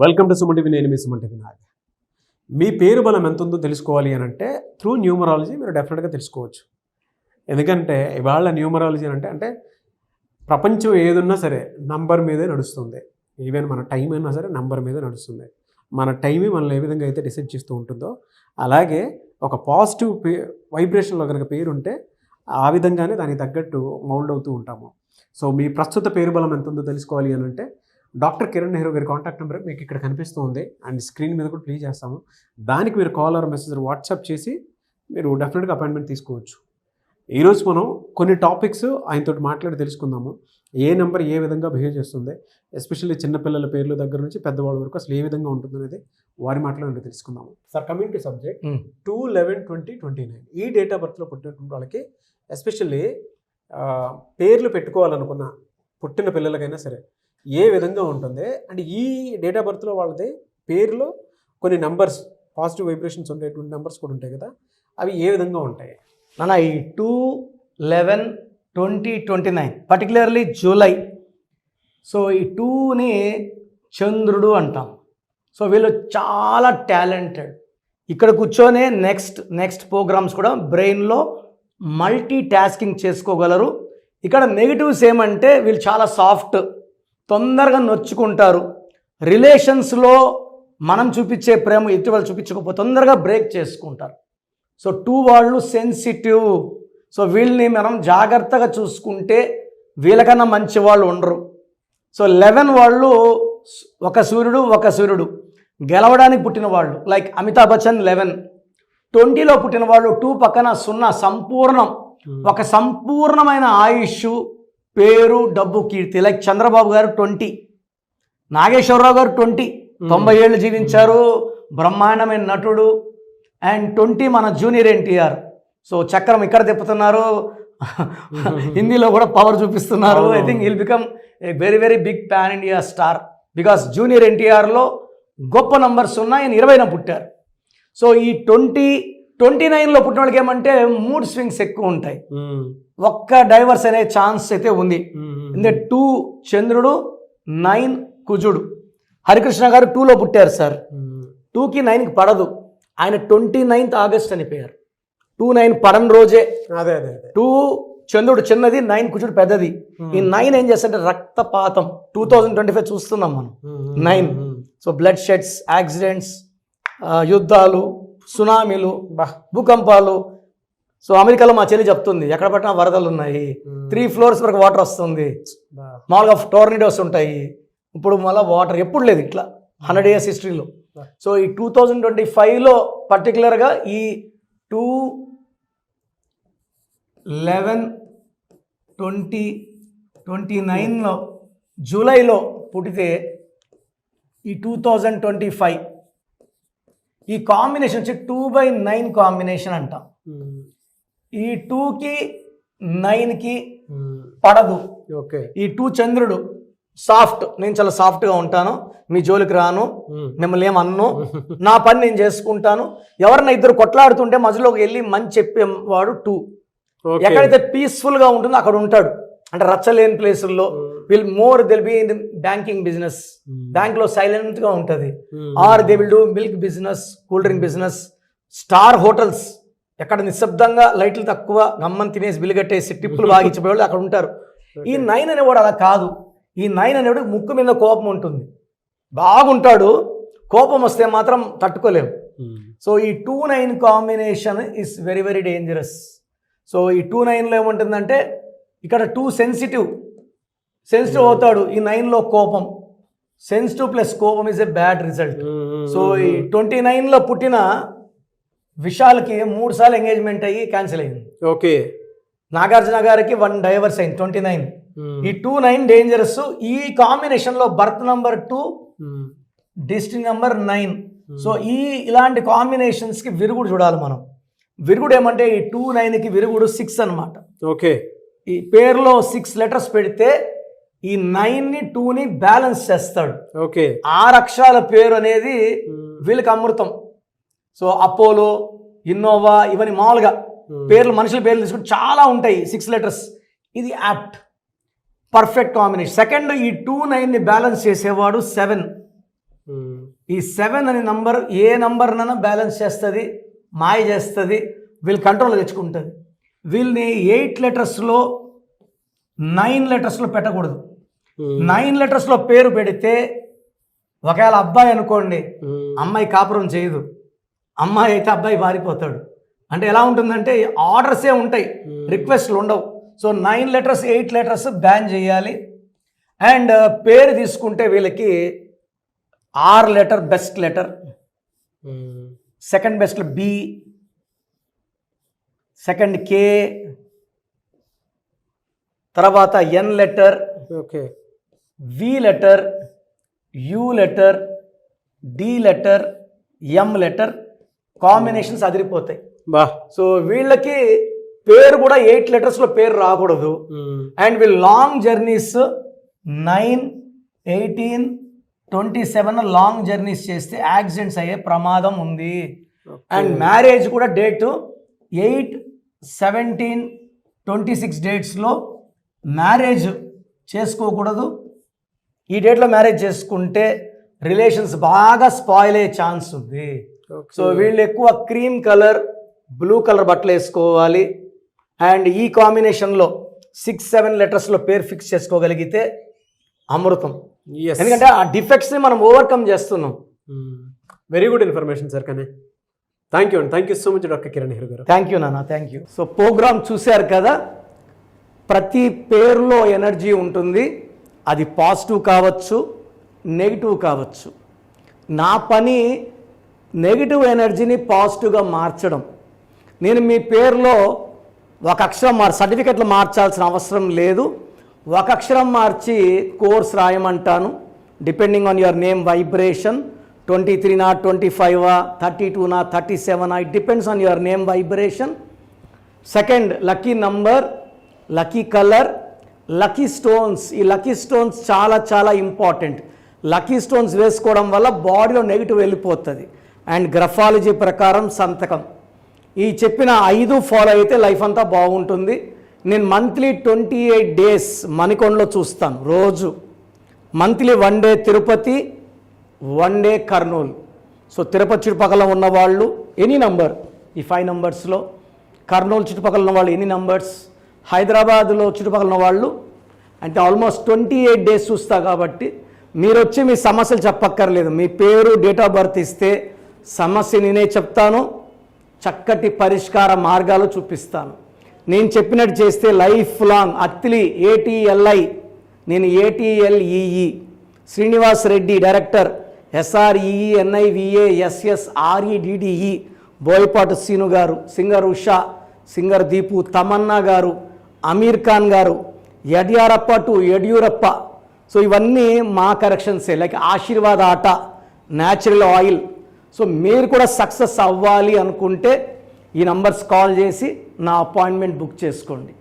Welcome to Suman TV నేను మీ Suman TV Nag మీ పేరు బలం ఎంత ఉందో తెలుసుకోవాలి అని అంటే త్రూ న్యూమరాలజీ మీరు డెఫినెట్గా తెలుసుకోవచ్చు. ఎందుకంటే ఇవాళ న్యూమరాలజీ అని అంటే అంటే ప్రపంచం ఏదున్నా సరే నంబర్ మీదే నడుస్తుంది. ఈవెన్ మన టైం అయినా సరే నంబర్ మీదే నడుస్తుంది. మన టైమే మనల్ని ఏ విధంగా అయితే డిసైడ్ చేస్తూ ఉంటుందో అలాగే ఒక పాజిటివ్ పే వైబ్రేషన్లో కనుక పేరు ఉంటే ఆ విధంగానే దానికి తగ్గట్టు మౌల్డ్ అవుతూ ఉంటాము. సో మీ ప్రస్తుత పేరు బలం ఎంత ఉందో తెలుసుకోవాలి అని అంటే డాక్టర్ కిరణ్ నెహ్రూ గారి కాంటాక్ట్ నెంబర్ మీకు ఇక్కడ కనిపిస్తూ ఉంది. అండ్ స్క్రీన్ మీద కూడా ప్లే చేస్తాము. దానికి మీరు కాల్ ఆర్ మెసేజ్ వాట్సాప్ చేసి మీరు డెఫినెట్గా అపాయింట్మెంట్ తీసుకోవచ్చు. ఈరోజు మనం కొన్ని టాపిక్స్ ఆయనతో మాట్లాడి తెలుసుకుందాము. ఏ నెంబర్ ఏ విధంగా బిహేవ్ చేస్తుంది? ఎస్పెషల్లీ చిన్నపిల్లల పేర్ల దగ్గర నుంచి పెద్దవాళ్ళ వరకు అసలు ఏ విధంగా ఉంటుంది అనేది వారి మాటలో నుండి తెలుసుకుందాము. Sir coming to subject. Two eleven twenty twenty nine ఈ డేట్ ఆఫ్ బర్త్లో పుట్టినటువంటి వాళ్ళకి ఎస్పెషల్లీ పేర్లు పెట్టుకోవాలనుకున్న పుట్టిన పిల్లలకైనా సరే ఏ విధంగా ఉంటుంది అండ్ ఈ డేట్ ఆఫ్ బర్త్లో వాళ్ళది పేరులో కొన్ని నంబర్స్ పాజిటివ్ వైబ్రేషన్స్ ఉండేటువంటి నంబర్స్ కూడా ఉంటాయి కదా అవి ఏ విధంగా ఉంటాయి? నాన్న ఈ two eleven twenty twenty nine particularly July. So ఈ టూని చంద్రుడు అంటాం. సో వీళ్ళు చాలా టాలెంటెడ్. ఇక్కడ కూర్చొనే నెక్స్ట్ నెక్స్ట్ ప్రోగ్రామ్స్ కూడా బ్రెయిన్లో మల్టీ టాస్కింగ్ చేసుకోగలరు. ఇక్కడ నెగిటివ్స్ ఏమంటే వీళ్ళు చాలా సాఫ్ట్. తొందరగా నొచ్చుకుంటారు. రిలేషన్స్లో మనం చూపించే ప్రేమ వాళ్ళు చూపించకపోతే తొందరగా బ్రేక్ చేసుకుంటారు. సో టూ వాళ్ళు సెన్సిటివ్. సో వీళ్ళని మనం జాగ్రత్తగా చూసుకుంటే వీళ్ళకన్నా మంచి వాళ్ళు ఉండరు. సో లెవెన్ వాళ్ళు ఒక సూర్యుడు ఒక సూర్యుడు. గెలవడానికి పుట్టిన వాళ్ళు లైక్ అమితాబ్ బచ్చన్ లెవెన్. ట్వంటీలో పుట్టిన వాళ్ళు టూ పక్కన సున్నా సంపూర్ణం. ఒక సంపూర్ణమైన ఆయుష్ పేరు డబ్బు కీర్తి. లైక్ చంద్రబాబు గారు ట్వంటీ నాగేశ్వరరావు గారు ట్వంటీ తొంభై ఏళ్ళు జీవించారు బ్రహ్మాండమైన నటుడు. అండ్ ట్వంటీ మన జూనియర్ ఎన్టీఆర్. సో చక్రం ఇక్కడ తిప్పుతున్నారు. హిందీలో కూడా పవర్ చూపిస్తున్నారు. I think will become a very very big pan India star because junior ఎన్టీఆర్లో గొప్ప నంబర్స్ ఉన్నాయి ఆయన ఇరవైన పుట్టారు. సో ఈ ట్వంటీ ట్వంటీ నైన్లో పుట్టిన వాళ్ళకి ఏమంటే మూడ్ స్వింగ్స్ ఎక్కువ ఉంటాయి. ఒక్క డైవర్స్ అనే ఛాన్స్ అయితే ఉంది. అంటే టూ చంద్రుడు నైన్ కుజుడు. హరికృష్ణ గారు టూలో పుట్టారు సార్. టూకి నైన్కి పడదు. ఆయన ట్వంటీ నైన్త్ ఆగస్ట్ చనిపోయారు టూ నైన్ పడని రోజే. అదే అదే టూ చంద్రుడు చిన్నది నైన్ కుజుడు పెద్దది. ఈ నైన్ ఏం చేస్తుంటే రక్తపాతం. టూ థౌజండ్ ట్వంటీ ఫైవ్ చూస్తున్నాం మనం. Nine. So blood sheds accidents యుద్ధాలు సునామీలు భూకంపాలు. సో అమెరికాలో మా చెల్లి చెప్తుంది ఎక్కడ పట్టినా వరదలు ఉన్నాయి. త్రీ ఫ్లోర్స్ వరకు వాటర్ వస్తుంది. మామూలుగా టోర్నిడోస్ ఉంటాయి. ఇప్పుడు మళ్ళీ వాటర్ ఎప్పుడు లేదు ఇట్లా. హండ్రెడ్ ఇయర్స్ హిస్టరీలో సో ఈ టూ థౌజండ్ ట్వంటీ ఫైవ్లో పర్టికులర్గా ఈ టూ లెవెన్ ట్వంటీ ట్వంటీ నైన్లో జూలైలో పుట్టితే ఈ టూ థౌజండ్ ట్వంటీ ఫైవ్ ఈ కాంబినేషన్ వచ్చి టూ బై నైన్ కాంబినేషన్ అంటాం. ఈ టూకి నైన్కి పడదు. ఓకే. ఈ టూ చంద్రుడు సాఫ్ట్ నేను చాలా సాఫ్ట్గా ఉంటాను మీ జోలికి రాను మిమ్మల్ని ఏం అన్ను నా పని నేను చేసుకుంటాను. ఎవరన్నా ఇద్దరు కొట్లాడుతుంటే మధ్యలోకి వెళ్ళి మంచి చెప్పేవాడు టూ. ఎక్కడైతే పీస్ఫుల్గా ఉంటుందో అక్కడ ఉంటాడు. అంటే రచ్చలేని ప్లేసుల్లో will more deal be in banking business. బ్యాంక్లో సైలెంట్గా ఉంటుంది. Or they will do milk business cool drink business star hotels. ఎక్కడ నిశ్శబ్దంగా లైట్లు తక్కువ గమ్మని తినేసి బిల్లు కట్టేసి టిప్పులు బాగా ఇచ్చిపోయేవాళ్ళు అక్కడ ఉంటారు. ఈ నైన్ అనేవాడు అలా కాదు. ఈ నైన్ అనేవాడు ముక్కు మీద కోపం ఉంటుంది. బాగుంటాడు. కోపం వస్తే మాత్రం తట్టుకోలేము సో ఈ two nine combination is very very dangerous. So ఈ టూ నైన్లో ఏముంటుందంటే ఇక్కడ టూ సెన్సిటివ్ సెన్సిటివ్ అవుతాడు. ఈ నైన్లో కోపం. సెన్సిటివ్ ప్లస్ కోపం is a bad result so ఈ ట్వంటీ నైన్లో పుట్టిన విశాల్కి మూడు సార్లు ఎంగేజ్మెంట్ అయ్యి క్యాన్సిల్ అయింది. ఓకే. నాగార్జున గారికి వన్ డైవర్స్ అయింది ట్వంటీ నైన్ ఈ టూ నైన్ డేంజరస్ ఈ కాంబినేషన్లో birth number two district number nine so ఈ ఇలాంటి కాంబినేషన్స్కి విరుగుడు చూడాలి మనం. విరుగుడు ఏమంటే ఈ టూ నైన్కి విరుగుడు సిక్స్ అన్నమాట. ఓకే. ఈ పేరులో సిక్స్ లెటర్స్ పెడితే ఈ నైన్ని టూని బ్యాలెన్స్ చేస్తాడు. ఓకే. ఆరు అక్షరాల పేరు అనేది వీళ్ళకి అమృతం. సో అపోలో ఇన్నోవా ఇవన్నీ మామూలుగా పేర్లు మనుషుల పేర్లు తీసుకుంటే చాలా ఉంటాయి సిక్స్ లెటర్స్ ఇది యాప్ట్ పర్ఫెక్ట్ కాంబినేషన్ సెకండ్ ఈ టూ నైన్ని బ్యాలెన్స్ చేసేవాడు సెవెన్. ఈ సెవెన్ అనే నంబర్ ఏ నంబర్నైనా బ్యాలెన్స్ చేస్తుంది మాయ చేస్తుంది వీళ్ళు కంట్రోల్ తెచ్చుకుంటుంది. వీళ్ళని ఎయిట్ లెటర్స్లో నైన్ లెటర్స్లో పెట్టకూడదు. నైన్ లెటర్స్లో పేరు పెడితే ఒకవేళ అబ్బాయి అనుకోండి అమ్మాయి కాపురం చేయదు. అమ్మాయి అయితే అబ్బాయి పారిపోతాడు. అంటే ఎలా ఉంటుందంటే ఆర్డర్సే ఉంటాయి. రిక్వెస్ట్లు ఉండవు. So nine letters eight letters ban చేయాలి. అండ్ పేరు తీసుకుంటే వీళ్ళకి R letter best letter. Second best B. Second K. తర్వాత N letter okay V letter U letter D letter M letter combinations అదిరిపోతాయి. బా. సో వీళ్ళకి పేరు కూడా ఎయిట్ లెటర్స్లో పేరు రాకూడదు. అండ్ వీళ్ళు long journeys nine eighteen twenty seven long journeys చేస్తే accidents అయ్యే ప్రమాదం ఉంది. అండ్ మ్యారేజ్ కూడా date eight seventeen twenty six డేట్స్లో marriage చేసుకోకూడదు. ఈ డేట్లో మ్యారేజ్ చేసుకుంటే రిలేషన్స్ బాగా స్పాయిల్ అయ్యే ఛాన్స్ ఉంది. సో వీళ్ళు ఎక్కువ క్రీమ్ కలర్ బ్లూ కలర్ బట్టలు వేసుకోవాలి. అండ్ ఈ కాంబినేషన్లో సిక్స్ సెవెన్ లెటర్స్లో పేరు ఫిక్స్ చేసుకోగలిగితే అమృతం. ఎందుకంటే ఆ డిఫెక్ట్స్ని మనం ఓవర్కమ్ చేస్తున్నాం. వెరీ గుడ్ ఇన్ఫర్మేషన్ సార్ కానీ థ్యాంక్ యూ అండి thank you so much doctor Kiran hero గారు. థ్యాంక్ యూ నాన్న థ్యాంక్ యూ సో ప్రోగ్రామ్ చూశారు కదా? ప్రతి పేరులో ఎనర్జీ ఉంటుంది. అది పాజిటివ్ కావచ్చు నెగిటివ్ కావచ్చు. నా పని నెగిటివ్ ఎనర్జీని పాజిటివ్గా మార్చడం. నేను మీ పేరులో ఒక అక్షరం మార్ సర్టిఫికెట్లు మార్చాల్సిన అవసరం లేదు. ఒక అక్షరం మార్చి course రాయమంటాను. Depending on your name vibration twenty త్రీనా twenty ఫైవా థర్టీ టూనా thirty సెవెనా it depends on your name vibration second lucky number lucky colour lucky stones. ఈ లక్కీ స్టోన్స్ చాలా చాలా ఇంపార్టెంట్. లక్కీ స్టోన్స్ వేసుకోవడం వల్ల బాడీలో నెగిటివ్ వెళ్ళిపోతుంది. అండ్ గ్రఫాలజీ ప్రకారం సంతకం. ఈ చెప్పిన ఐదు ఫాలో అయితే లైఫ్ అంతా బాగుంటుంది. నేను మంత్లీ ట్వంటీ ఎయిట్ డేస్ మణికొండలో చూస్తాను రోజు. Monthly one day Tirupati one day Kurnool. So Tirupati చుట్టుపక్కల ఉన్న వాళ్ళు ఎనీ నంబర్ ఈ ఫైవ్ నంబర్స్లో. కర్నూలు చుట్టుపక్కల ఉన్న వాళ్ళు ఎనీ నంబర్స్. హైదరాబాద్లో చుట్టుపక్కల ఉన్న వాళ్ళు అంటే ఆల్మోస్ట్ ట్వంటీ ఎయిట్ డేస్ చూస్తా కాబట్టి మీరు వచ్చి మీ సమస్యలు చెప్పక్కర్లేదు. మీ పేరు డేట్ ఆఫ్ బర్త్ ఇస్తే సమస్య నేనే చెప్తాను. చక్కటి పరిష్కార మార్గాలు చూపిస్తాను. నేను చెప్పినట్టు చేస్తే life long Attili A T L I నేను A T L E E Srinivas Reddy director S R E E N I V A S S R E D D E Boyapati Seenu గారు singer Usha singer Deepu Tamannaah గారు అమీర్ ఖాన్ గారు Yediyurappa to Yediyurappa so ఇవన్నీ మా కరెక్షన్సే like ఆశీర్వాద ఆట natural oil. So మీరు కూడా success అవ్వాలి అనుకుంటే ఈ నంబర్స్ కాల్ చేసి నా అపాయింట్మెంట్ బుక్ చేసుకోండి.